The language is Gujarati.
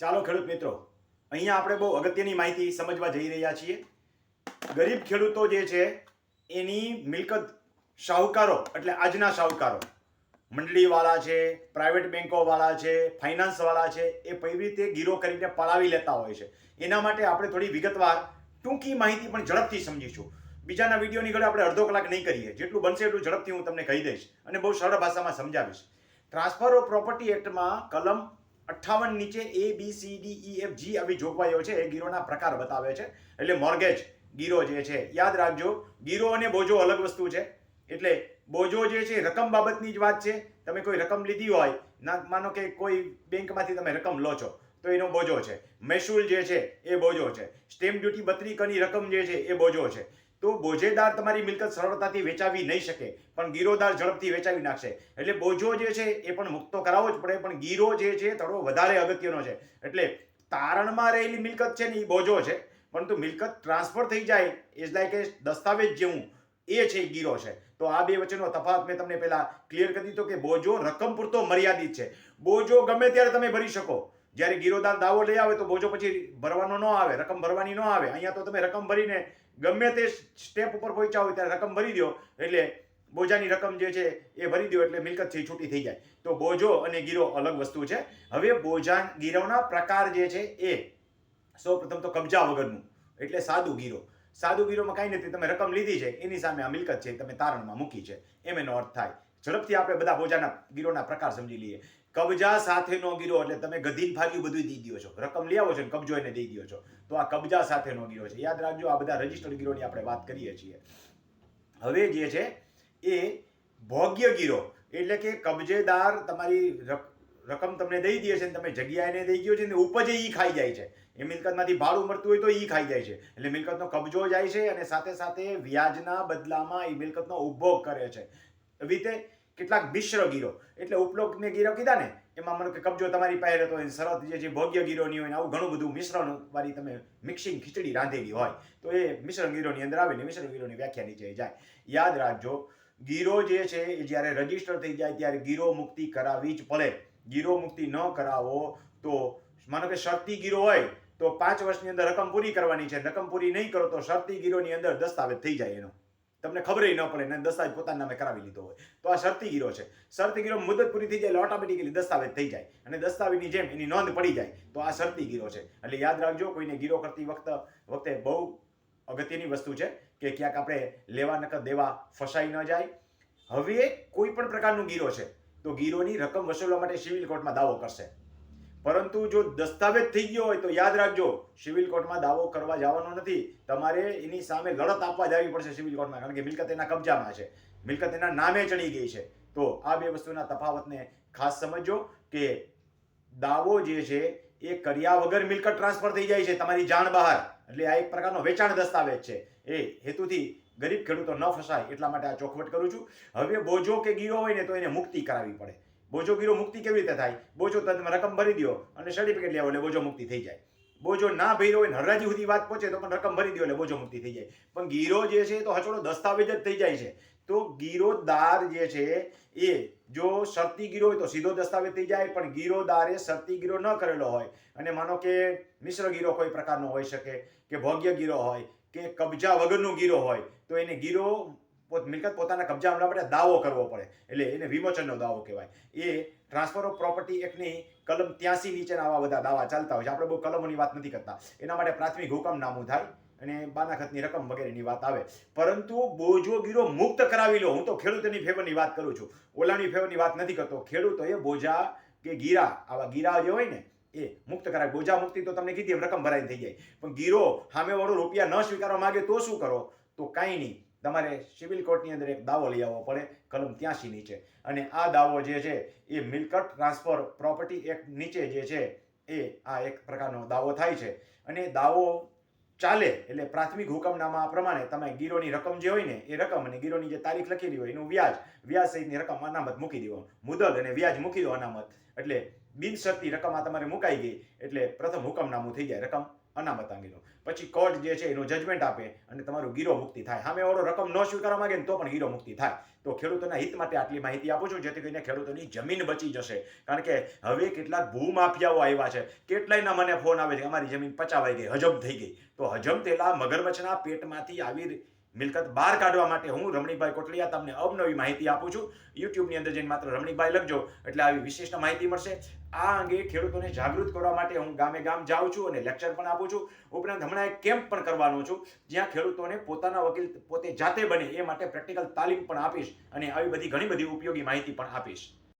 ચાલો ખેડૂત મિત્રો, અહીંયા આપણે બહુ અગત્યની માહિતી સમજવા જઈ રહ્યા છીએ. ગરીબ ખેડૂતો જે છે, એની મિલકત શાહુકારો, એટલે આજના શાહુકારો, મંડળીવાળા છે પ્રાઇવેટ બેન્કોવાળા છે ફાઇનાન્સવાળા છે, એ કઈ રીતે ગીરો કરીને પડાવી લેતા હોય છે. એના માટે આપણે થોડી વિગતવાર ટૂંકી માહિતી પણ ઝડપથી સમજીશું બીજાના વિડીયોની ઘડે આપણે અડધો કલાક નહીં કરીએ. જેટલું બનશે એટલું ઝડપથી હું તમને કહી દઈશ અને બહુ સરળ ભાષામાં સમજાવીશ. ટ્રાન્સફર ઓફ પ્રોપર્ટી એક્ટમાં કલમ અઠ્ઠાવન નીચે A B C D E F G આવી જોગવાઈઓ છે, એ ગીરોના પ્રકાર બતાવે છે. એટલે મોર્ગેજ ગીરો જે છે, યાદ રાખજો, ગીરો અને બોજો અલગ વસ્તુ છે. એટલે બોજો જે છે રકમ બાબતની જ વાત છે. તમે કોઈ રકમ લીધી હોય, ના, માનો કે કોઈ બેંકમાંથી તમે રકમ લો છો, તો એનો બોજો છે. મહેસૂલ જે છે, એ બોજો છે. સ્ટેમ્પ ડ્યુટી બત્રી કની રકમ જે છે, એ બોજો છે. તો બોજેદાર તમારી મિલકત સરળતાથી વેચાવી નહીં શકે, પણ ગીરોદાર ઝડપથી વેચાવી નાખશે. એટલે બોજો જે છે એ પણ મુક્તો કરાવવો જ પડે, પણ ગીરો જે છે થોડો વધારે અગત્યનો છે. એટલે તારણમાં રહેલી મિલકત છે ને એ બોજો છે, પરંતુ મિલકત ટ્રાન્સફર થઈ જાય ઇઝ લાઈક એ દસ્તાવેજ જેવું, એ છે ગીરો છે. તો આ બે વચ્ચેનો તફાવત મેં તમને પહેલા ક્લિયર કરી દીધો કે બોજો રકમ પૂરતો મર્યાદિત છે. બોજો ગમે ત્યારે તમે ભરી શકો. જ્યારે ગીરોદાર દાવો લઈ આવે તો બોજો પછી ભરવાનો ન આવે, રકમ ભરવાની ન આવે. અહીંયા તો તમે રકમ ભરીને ગમે તે સ્ટેપ ઉપર પહોંચ્યા હોય ત્યારે રકમ ભરી દો, એટલે બોજાની રકમ જે છે એ ભરી દો એટલે મિલકત છે એ છૂટી થઈ જાય. તો બોજો અને ગીરો અલગ વસ્તુ છે. હવે બોજા ગીરોના પ્રકાર જે છે એ. સૌ પ્રથમ તો કબજા વગરનું, એટલે સાદું ગીરો. સાદું ગીરોમાં કાંઈ નથી, તમે રકમ લીધી છે, એની સામે આ મિલકત છે તમે તારણમાં મૂકી છે. એમ એનો અર્થ થાય. ઝડપથી આપણે બધા બોજાના ગીરોના પ્રકાર સમજી લઈએ. કબજા સાથેનો ગીરો એટલે તમે ગધીન ફાગ્યું બધું દઈ દો છો. રકમ લઈ આવો છો ને કબજો એને દઈ દો છો. તો આ કબજા સાથેનો ગીરો છે. યાદ રાખજો, આ બધા રજીસ્ટર્ડ ગીરોની આપણે વાત કરીએ છીએ. હવે જે છે, એ ભોગ્ય ગીરો. એટલે કે કબજેદાર તમારી રક- રકમ તમને દઈ દે છે ને તમે જગ્યા એને દઈ ગયો છે ને ઉપજે એ ખાઈ જાય છે. એ મિલકતમાંથી ભાડું મળતું હોય તો એ ખાઈ જાય છે. એટલે મિલકતનો કબજો જાય છે અને સાથે સાથે વ્યાજના બદલામાં એ મિલકતનો ઉપભોગ કરે છે. એવી રીતે કેટલાક મિશ્ર ગીરો. એટલે ઉપલોકને ગીરો કીધા ને, એમાં માનો કે કબજો તમારી પાસે રહેતો હોય શરત જે જે ભોગ્ય ગીરોની હોય ને આવું ઘણું બધું મિશ્રણ વાળી તમે મિક્સિંગ ખીચડી રાંધેલી હોય. તો એ મિશ્ર ગીરોની અંદર આવે ને મિશ્ર ગીરોની વ્યાખ્યા નીચે જાય. યાદ રાખજો, ગીરો જે છે એ જ્યારે રજિસ્ટર થઈ જાય ત્યારે ગીરો મુક્તિ કરાવી જ પડે. ગીરો મુક્તિ ન કરાવો તો માનો કે શરતી ગીરો હોય તો પાંચ વર્ષની અંદર રકમ પૂરી કરવાની છે. રકમ પૂરી નહીં કરો તો શરતી ગીરોની અંદર દસ્તાવેજ થઈ જાય એનો. તમને ખબર ન પડે ને દસ્તાવેજ પોતાના નામે કરાવી લીધો હોય. તો આ શરતી ગીરો છે. શરતી ગીરો મુદત પૂરી થઈ જાય એટલે ઓટોમેટિકલી દસ્તાવેજ થઈ જાય. અને દસ્તાવેજની જેમ એની નોંધ પડી જાય. તો આ શરતી ગીરો છે. એટલે યાદ રાખજો, કોઈને ગીરો કરતી વખત, વખતે બહુ અગત્યની વસ્તુ છે કે ક્યાંક આપણે લેવા નકર દેવા ફસાઈ ન જાય. હવે કોઈ પણ પ્રકારનું ગીરો છે, તો ગીરોની રકમ વસૂલવા માટે સિવિલ કોર્ટમાં દાવો કરશે. પરંતુ જો દસ્તાવેજ થઈ ગયો હોય તો યાદ રાખજો, સિવિલ કોર્ટમાં દાવો કરવા જવાનો નથી. તમારે એની સામે લડત આપવા જવી પડશે સિવિલ કોર્ટમાં, કારણ કે મિલકત એના કબજામાં છે. મિલકત એના નામે ચડી ગઈ છે. તો આ બે વસ્તુના તફાવતને ખાસ સમજો કે દાવો જે છે એ કર્યા વગર મિલકત ટ્રાન્સફર થઈ જાય છે, તમારી જાણ બહાર. એટલે આ એક પ્રકારનો વેચાણ દસ્તાવેજ છે. એ હેતુથી ગરીબ ખેડૂતો ન ફસાય, એટલા માટે આ ચોખવટ કરું છું. હવે બોજો કે ગીરો હોય ને તો એને મુક્તિ કરાવી પડે. બોજો મુક્તિ કેવી રીતે થાય? બોજો તમે રકમ ભરી દો અને સર્ટિફિકેટ લેવો એટલે બોજો મુક્તિ થઈ જાય. બોજો ના ભર્યો હોય હરાજી સુધી વાત પહોંચે તો પણ રકમ ભરી દો એટલે બોજો મુક્તિ થઈ જાય. પણ ગીરો જે છે તો હચોડો દસ્તાવેજ જ થઈ જાય છે. તો ગીરોદાર જે છે એ જો શરતી ગીરો હોય તો સીધો દસ્તાવેજ થઈ જાય, પણ ગીરોદારે શરતી ગીરો ન કરેલો હોય, અને માનો કે મિશ્ર ગીરો કોઈ પ્રકારનો હોઈ શકે, કે ભોગ્ય ગીરો હોય, કે કબજા વગરનો ગીરો હોય, તો એને ગીરો મિલકત પોતાના કબજા આવવા માટે દાવો કરવો પડે. એટલે એને વિમોચનનો દાવો કહેવાય. એ ટ્રાન્સફર ઓફ પ્રોપર્ટી એક્ટની કલમ ત્યાંસી નીચેના આવા બધા દાવા ચાલતા હોય છે. આપણે બહુ કલમોની વાત નથી કરતા. એના માટે પ્રાથમિક હુકમનામું થાય અને બાનાખતની રકમ વગેરેની વાત આવે. પરંતુ બોજો ગીરો મુક્ત કરાવી લો. હું તો ખેડૂતોની ફેવરની વાત કરું છું. ઓલાની ફેવરની વાત નથી કરતો. ખેડૂતોએ બોજા કે ગીરા, આવા ગીરા જે હોય ને, એ મુક્ત કરાય. બોજા મુક્તિ તો તમને કીધી એમ રકમ ભરાઈને થઈ જાય. પણ ગીરો સામેવાળો રૂપિયા ન સ્વીકારવા માંગે તો શું કરો? તો કાંઈ નહીં. તમારે સિવિલ કોર્ટની અંદર એક દાવો લઈ આવવો પડે, કલમ ત્યાંસી નીચે. અને આ દાવો જે છે, એ મિલકત ટ્રાન્સફર પ્રોપર્ટી એક્ટ નીચે જે છે, એ આ એક પ્રકારનો દાવો થાય છે. અને દાવો ચાલે એટલે પ્રાથમિક હુકમનામા પ્રમાણે તમે ગીરોની રકમ જે હોય ને, એ રકમ અને ગીરોની જે તારીખ લખેલી હોય એનું વ્યાજ વ્યાજ સહિતની રકમ અનામત મૂકી દેવો. મુદલ અને વ્યાજ મૂકી દો અનામત. એટલે બિનશરતી રકમ આ તમારે મુકાઈ ગઈ, એટલે પ્રથમ હુકમનામું થઈ જાય રકમ. અનામત અંગેનો પછી કોર્ટ જે છે એનું જજમેન્ટ આપે અને તમારું ગીરો મુક્તિ થાય. સામે વાળો રકમ ન સ્વીકારવા માંગે ને તો પણ ગીરો મુક્તિ થાય. તો ખેડૂતોના હિત માટે આટલી માહિતી આપું છું, જેથી કરીને ખેડૂતોની જમીન બચી જશે. કારણ કે હવે કેટલાક ભૂમાફિયાઓ આવ્યા છે. કેટલાયના મને ફોન આવે છે અમારી જમીન પચાવાઈ ગઈ, હજમ થઈ ગઈ. તો હજમ તેલા મગરમચ્છના પેટમાંથી આવી મિલકત બહાર કાઢવા માટે હું રમણીભાઈ કોટલિયા તમને અવનવી માહિતી આપું છું. યુટ્યુબની અંદર જઈને માત્ર રમણીભાઈ લખજો, એટલે આવી વિશિષ્ટ માહિતી મળશે. આ અંગે ખેડૂતોને જાગૃત કરવા માટે હું ગામે ગામ જાઉં છું અને લેક્ચર પણ આપું છું. ઉપરાંત હમણાં એક કેમ્પ પણ કરવાનો છું, જ્યાં ખેડૂતોને પોતાના વકીલ પોતે જાતે બને એ માટે પ્રેક્ટિકલ તાલીમ પણ આપીશ અને આવી બધી ઘણી બધી ઉપયોગી માહિતી પણ આપીશ.